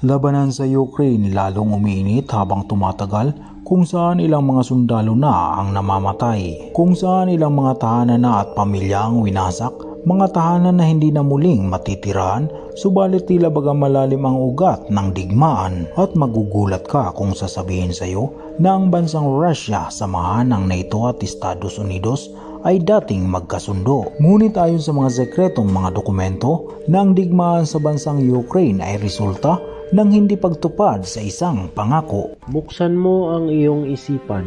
Labanan sa Ukraine lalong umiinit habang tumatagal kung saan ilang mga sundalo na ang namamatay, kung saan ilang mga tahanan na at pamilya ang winasak, mga tahanan na hindi na muling matitirahan, subalit tila baga malalim ang ugat ng digmaan at magugulat ka kung sasabihin sa iyo na ang bansang Russia samahan ng NATO at Estados Unidos ay dating magkasundo. Ngunit ayon sa mga sekretong mga dokumento na ang digmaan sa bansang Ukraine ay resulta ng hindi pagtupad sa isang pangako. Buksan mo ang iyong isipan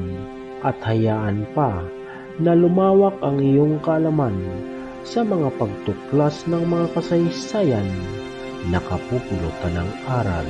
at hayaan pa na lumawak ang iyong kaalaman sa mga pagtuklas ng mga kasaysayan na kapupulutan ng aral.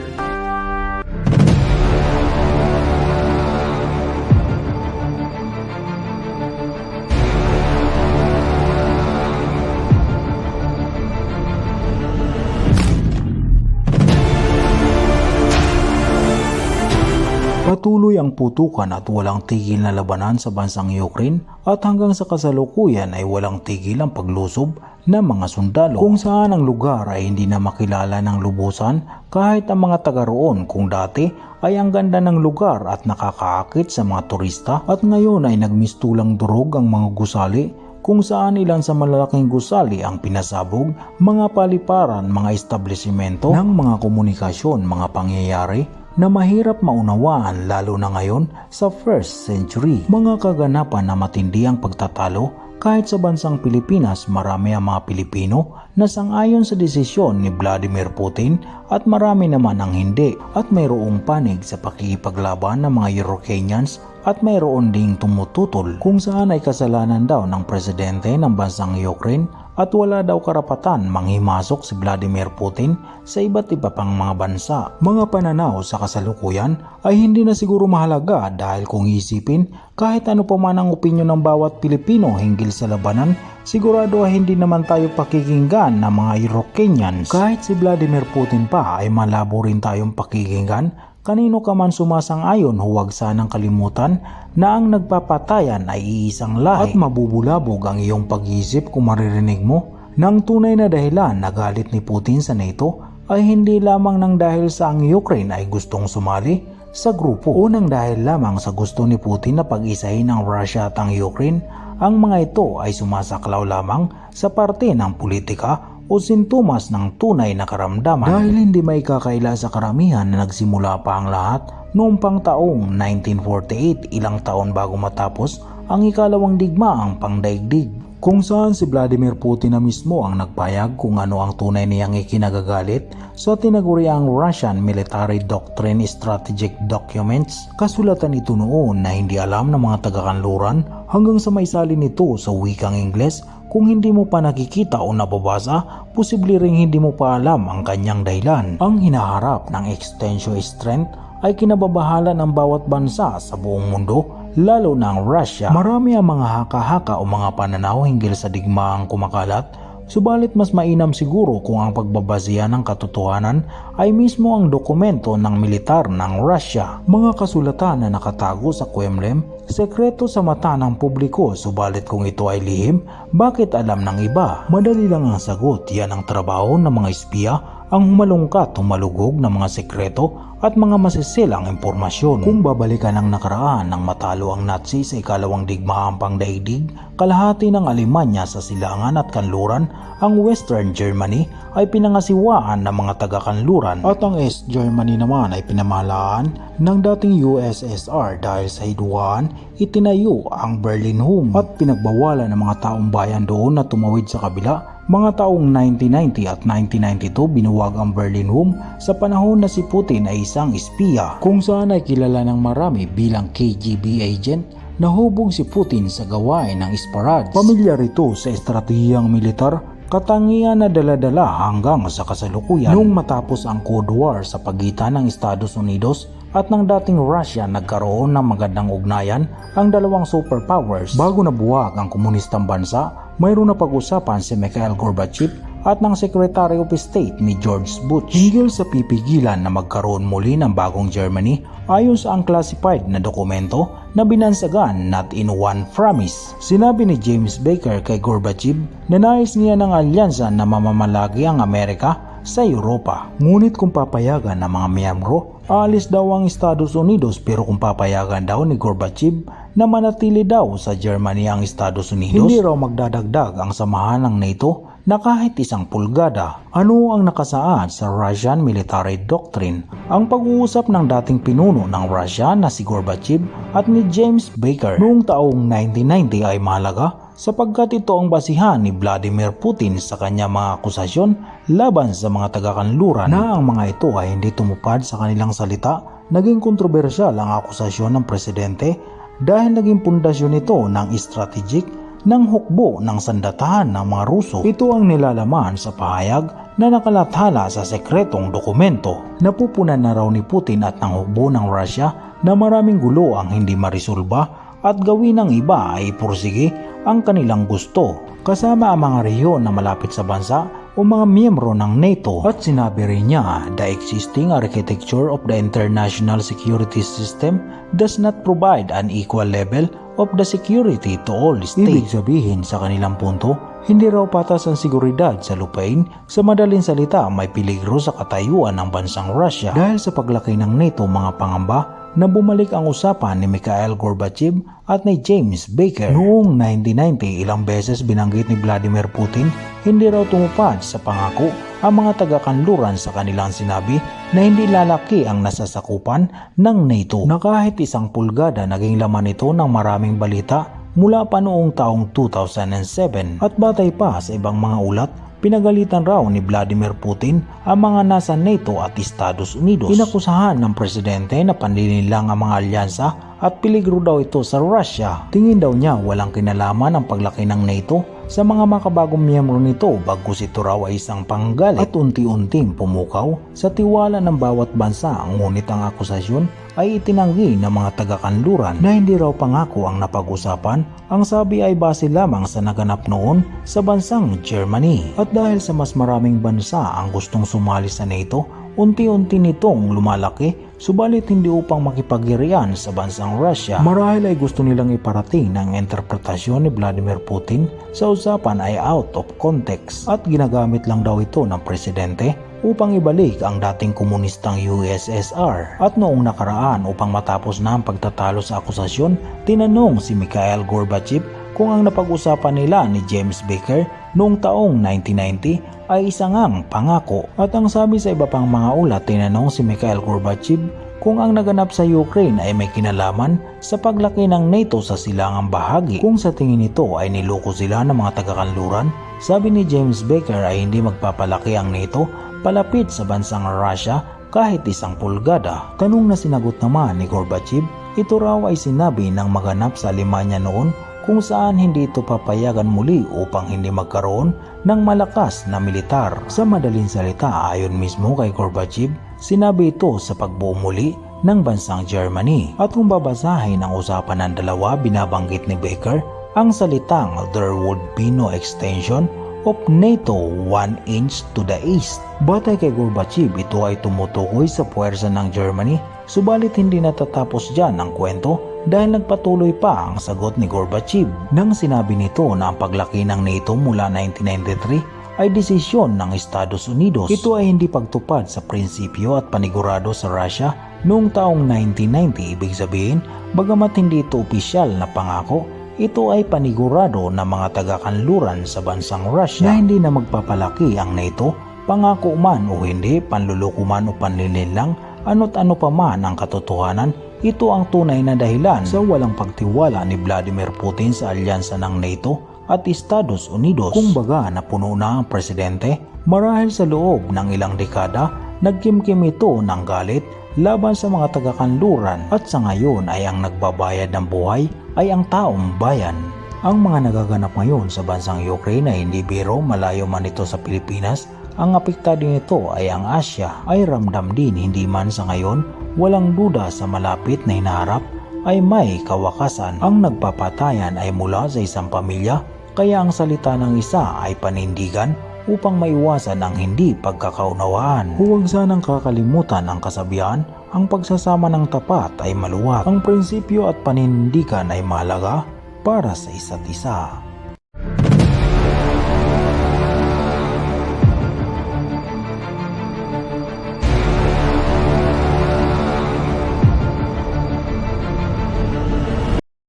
Patuloy ang putukan at walang tigil na labanan sa bansang Ukraine at hanggang sa kasalukuyan ay walang tigil ang paglusob ng mga sundalo. Kung saan ang lugar ay hindi na makilala ng lubusan kahit ang mga taga roon kung dati ay ang ganda ng lugar at nakakaakit sa mga turista at ngayon ay nagmistulang durog ang mga gusali kung saan ilan sa malalaking gusali ang pinasabog, mga paliparan, mga establishmento ng mga komunikasyon, mga pangyayari na mahirap maunawaan lalo na ngayon sa first century. Mga kaganapan na matindi ang pagtatalo kahit sa bansang Pilipinas marami ang mga Pilipino na sangayon sa desisyon ni Vladimir Putin at marami naman ang hindi at mayroong panig sa pakikipaglaban ng mga Europeans at mayroon ding tumututol kung saan ay kasalanan daw ng presidente ng bansang Ukraine at wala daw karapatan manghimasok si Vladimir Putin sa iba't iba pang mga bansa. Mga pananaw sa kasalukuyan ay hindi na siguro mahalaga dahil kung isipin kahit ano pa man ang opinyon ng bawat Pilipino hinggil sa labanan, sigurado ay hindi naman tayo pakikinggan ng mga Eurokenyans. Kahit si Vladimir Putin pa ay malabo rin tayong pakikinggan Kanino ka man sumasang-ayon huwag sanang kalimutan na ang nagpapatayan ay iisang lahi at mabubulabog ang iyong pag-iisip kung maririnig mo ng tunay na dahilan na galit ni Putin sa NATO ay hindi lamang ng dahil sa ang Ukraine ay gustong sumali sa grupo. Unang dahil lamang sa gusto ni Putin na pag-isahin ang Russia at ang Ukraine, ang mga ito ay sumasaklaw lamang sa parte ng politika o sintomas ng tunay na karamdaman. Dahil hindi may kakaila sa karamihan na nagsimula pa ang lahat noong pang taong 1948 ilang taon bago matapos ang ikalawang digmaang pangdaigdig kung saan si Vladimir Putin na mismo ang nagpayag kung ano ang tunay niyang ikinagagalit sa tinaguriang Russian Military Doctrine Strategic Documents. Kasulatan ito noon na hindi alam ng mga taga-kanluran hanggang sa maisalin nito sa wikang Ingles kung hindi mo pa nakikita o nababasa, posible ring hindi mo pa alam ang kanyang dahilan. Ang hinaharap ng extension strength ay kinababahala ng bawat bansa sa buong mundo, lalo na ang Russia. Marami ang mga haka-haka o mga pananaw hinggil sa digmaang kumakalat, subalit mas mainam siguro kung ang pagbabasihan ng katotohanan ay mismo ang dokumento ng militar ng Russia. Mga kasulatan na nakatago sa Kremlin, sekreto sa mata ng publiko subalit kung ito ay lihim, bakit alam ng iba? Madali lang ang sagot, yan ang trabaho ng mga espiya ang humalungkat, humalugog ng mga sekreto at mga masisilang impormasyon. Kung babalikan ang nakaraan ng matalo ang Nazi sa ikalawang digmaang pangdaigdig, kalahati ng Alemanya sa silangan at kanluran, ang Western Germany ay pinangasiwaan ng mga taga-kanluran at ang East Germany naman ay pinamahalaan ng dating USSR dahil sa hiduan itinayo ang Berlin Home at pinagbawalan ng mga taong bayan doon na tumawid sa kabila Mga taong 1990 at 1992 binuwag ang Berlin Wall sa panahon na si Putin ay isang espiya kung saan ay kilala ng marami bilang KGB agent Nahubog si Putin sa gawain ng Isparads. Pamilyar ito sa estratehiyang militar, katangian na daladala hanggang sa kasalukuyan. Noong matapos ang Cold War sa pagitan ng Estados Unidos at ng dating Russia nagkaroon ng magandang ugnayan ang dalawang superpowers. Bago nabuwag ang komunistang bansa, mayroon na pag-usapan si Mikhail Gorbachev at ng Secretary of State ni George Bush hinggil sa pipigilan na magkaroon muli ng bagong Germany ayon sa unclassified na dokumento na binansagan not in one promise. Sinabi ni James Baker kay Gorbachev na nais niya ng alyansa na mamamalagi ang Amerika sa Europa. Ngunit kung papayagan ng mga miyembro, aalis daw ang Estados Unidos pero kung papayagan daw ni Gorbachev na manatili daw sa Germany ang Estados Unidos, hindi raw magdadagdag ang samahan ng NATO na kahit isang pulgada. Ano ang nakasaad sa Russian Military Doctrine? Ang pag-uusap ng dating pinuno ng Russia na si Gorbachev at ni James Baker noong taong 1990 ay mahalaga sapagkat ito ang basihan ni Vladimir Putin sa kanyang mga akusasyon laban sa mga taga-kanluran na ang mga ito ay hindi tumupad sa kanilang salita. Naging kontrobersyal ang akusasyon ng presidente dahil naging pundasyon ito ng strategic ng hukbo ng sandatahan ng mga Ruso. Ito ang nilalaman sa pahayag na nakalathala sa sekretong dokumento. Napupunan na raw ni Putin at ng hukbo ng Russia na maraming gulo ang hindi marisolba at gawin ng iba ay pursige ang kanilang gusto kasama ang mga rehiyon na malapit sa bansa o mga miyembro ng NATO at sinabi rin niya the existing architecture of the international security system does not provide an equal level of the security to all states. Ibig sabihin sa kanilang punto, hindi raw patas ang seguridad sa lupain sa madaling salita may peligro sa katayuan ng bansang Russia dahil sa paglaki ng NATO mga pangamba na bumalik ang usapan ni Mikhail Gorbachev at ni James Baker. Noong 1990, ilang beses binanggit ni Vladimir Putin hindi raw tumupad sa pangako ang mga taga-kanluran sa kanilang sinabi na hindi lalaki ang nasasakupan ng NATO na kahit isang pulgada naging laman ito ng maraming balita mula pa noong taong 2007 at batay pa sa ibang mga ulat Pinagalitan raw ni Vladimir Putin ang mga nasa NATO at Estados Unidos. Inakusahan ng presidente na panlinilang ang mga alyansa at peligro daw ito sa Russia. Tingin daw niya walang kinalaman ang paglaki ng NATO sa mga makabagong miyembro nito bagkus ito raw ay isang panggalit at unti-unting pumukaw sa tiwala ng bawat bansa ngunit ang akusasyon ay itinanggi ng mga taga-kanluran na hindi raw pangako ang napag-usapan. Ang sabi ay base lamang sa naganap noon sa bansang Germany. At dahil sa mas maraming bansa ang gustong sumali sa NATO unti-unti nitong lumalaki subalit hindi upang makipagirian sa bansang Russia. Marahil ay gusto nilang iparating ng interpretasyon ni Vladimir Putin sa usapan ay out of context at ginagamit lang daw ito ng presidente upang ibalik ang dating komunistang USSR. At noong nakaraan upang matapos na ang pagtatalo sa akusasyon, tinanong si Mikhail Gorbachev kung ang napag-usapan nila ni James Baker noong taong 1990 ay isang ang pangako. At ang sabi sa iba pang mga ulat, tinanong si Mikhail Gorbachev kung ang naganap sa Ukraine ay may kinalaman sa paglaki ng NATO sa silangang bahagi. Kung sa tingin nito ay niloko sila ng mga taga-kanluran, sabi ni James Baker ay hindi magpapalaki ang NATO palapit sa bansang Russia kahit isang pulgada. Tanong na sinagot naman ni Gorbachev, ito raw ay sinabi ng maganap sa Alemanya noon kung saan hindi ito papayagan muli upang hindi magkaroon ng malakas na militar. Sa madaling salita ayon mismo kay Gorbachev, sinabi ito sa pagbuo muli ng bansang Germany. At kung babasahin ang usapan ng dalawa, binabanggit ni Baker ang salitang there would be no extension of NATO 1 inch to the east. Batay kay Gorbachev, ito ay tumutukoy sa puwersa ng Germany, subalit hindi natatapos dyan ang kwento dahil nagpatuloy pa ang sagot ni Gorbachev. Nang sinabi nito na ang paglaki ng NATO mula 1993 ay desisyon ng Estados Unidos. Ito ay hindi pagtupad sa prinsipyo at panigurado sa Russia noong taong 1990. Ibig sabihin, bagamat hindi ito opisyal na pangako, ito ay panigurado ng mga taga-kanluran sa bansang Russia na hindi na magpapalaki ang NATO, pangako man o hindi, panluloko man o panlilin lang, ano't ano pa man ang katotohanan, ito ang tunay na dahilan sa walang pagtiwala ni Vladimir Putin sa alyansa ng NATO at Estados Unidos. Kung baga na puno na ang presidente, marahil sa loob ng ilang dekada, nagkimkim ito ng galit laban sa mga taga-kanluran at sa ngayon ay ang nagbabayad ng buhay ay ang taong bayan. Ang mga nagaganap ngayon sa bansang Ukraine ay hindi biro malayo man ito sa Pilipinas, ang apektado nito ay ang Asya ay ramdam din hindi man sa ngayon walang duda sa malapit na hinaharap ay may kawakasan. Ang nagpapatayan ay mula sa isang pamilya kaya ang salita ng isa ay panindigan upang maiwasan ang hindi pagkakaunawaan. Huwag sanang kakalimutan ang kasabihan, ang pagsasama ng tapat ay maluwag. Ang prinsipyo at panindigan ay mahalaga para sa isa't isa.